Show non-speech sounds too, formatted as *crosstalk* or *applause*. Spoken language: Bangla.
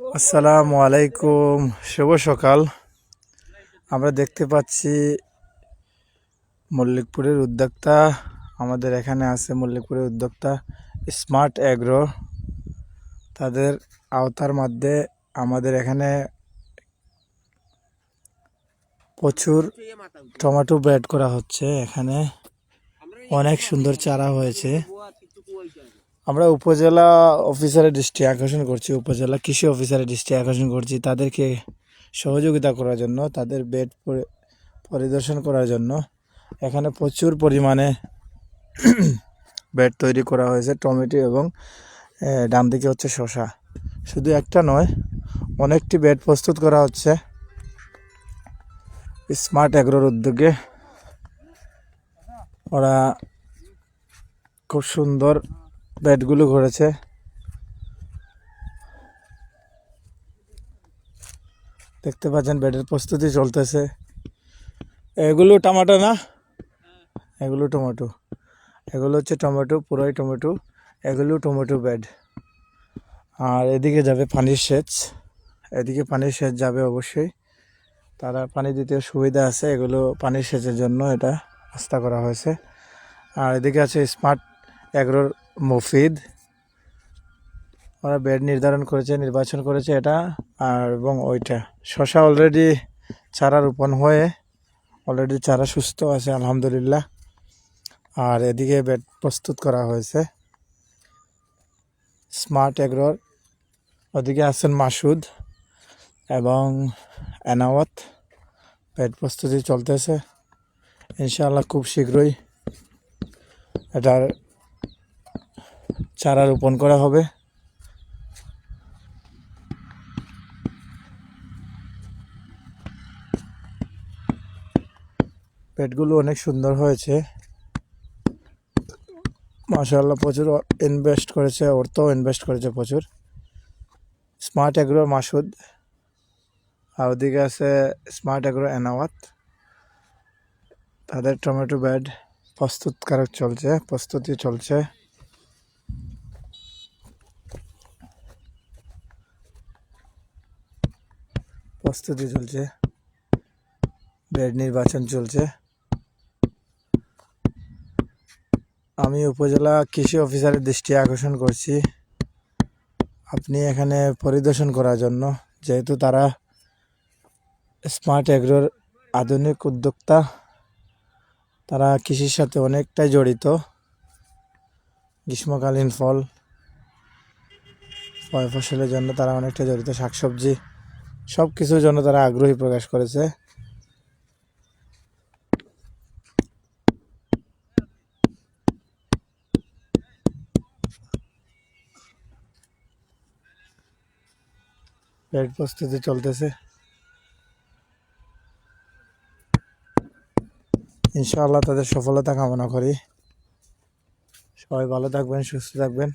আসসালামু আলাইকুম। শুভ সকাল। আমরা দেখতে পাচ্ছি মল্লিকপুরের উদ্যোক্তা। আমাদের এখানে আছে মল্লিকপুরের উদ্যোক্তা স্মার্ট অ্যাগ্রো। তাদের আওতার মধ্যে আমাদের এখানে প্রচুর টমেটো ব্রেড করা হচ্ছে এখানে। অনেক সুন্দর চারা হয়েছে। আমরা উপজেলা অফিসারের দৃষ্টি আকর্ষণ করছি, উপজেলা কৃষি অফিসারের দৃষ্টি আকর্ষণ করছি তাদেরকে সহযোগিতা করার জন্য, তাদের বেড পরিদর্শন করার জন্য। এখানে প্রচুর পরিমাণে *clears throat* বেড তৈরি করা হয়েছে, টমেটো এবং ডান দিকে হচ্ছে শশা শুধু একটা নয়, অনেকটি বেড প্রস্তুত করা হচ্ছে। স্মার্ট অ্যাগ্রোর উদ্যোগে। ওরা খুব সুন্দর বেডগুলো ঘুরেছে। দেখতে পাচ্ছেন বেডের প্রস্তুতি চলতেছে। এগুলো টমেটো না? এগুলো টমেটো। এগুলো হচ্ছে টমেটো, পুরোই টমেটো। এগুলো টমেটো বেড। আর এদিকে যাবে পানির সেচ। এদিকে পানির সেচ যাবে অবশ্যই। তারা পানি দিতে সুবিধা আছে। এগুলো পানির সেচের জন্য এটা রাস্তা করা হয়েছে। আর এদিকে আছে স্মার্ট এগ্রোর মফিদ। ওরা বেড নির্ধারণ করেছে, নির্বাচন করেছে এটা আর এবং ওইটা। শশা অলরেডি চারা রোপণ হয়ে অলরেডি চারা সুস্থ আছে, আলহামদুলিল্লাহ। আর এদিকে বেড প্রস্তুত করা হয়েছে। স্মার্ট এগ্রোর, ওদিকে আছেন মাসুদ এবং এনাওয়াত। বেড প্রস্তুতি চলতেছে। ইনশাআল্লাহ খুব শীঘ্রই এটার চারা রোপণ করা হবে। পেটগুলো অনেক সুন্দর হয়েছে। মাশাআল্লাহ প্রচুর ইনভেস্ট করেছে অর্থও ইনভেস্ট করেছে প্রচুর। Smart agro Masud. আর ওদিকে আছে স্মার্ট অ্যাগ্রো এনাওয়াত। তাদের টমেটো ব্যাড প্রস্তুতকারক চলছে, প্রস্তুতি চলছে। প্রস্তুতি চলছে। বেড নির্বাচন চলছে। আমি উপজেলা কৃষি অফিসারের দৃষ্টি আকর্ষণ করছি। আপনি এখানে পরিদর্শন করার জন্য, যেহেতু তারা স্মার্ট এগ্রোর আধুনিক উদ্যোক্তা, তারা কৃষির সাথে অনেকটাই জড়িত। গ্রীষ্মকালীন ফল ফসলের জন্য তারা অনেকটা জড়িত। শাকসবজি সব কিছুর জন্য তারা আগ্রহী প্রকাশ করেছে। প্রস্তুতি চলতেছে। ইনশাআল্লাহ তাদের সফলতা কামনা করি। সবাই ভালো থাকবেন, সুস্থ থাকবেন।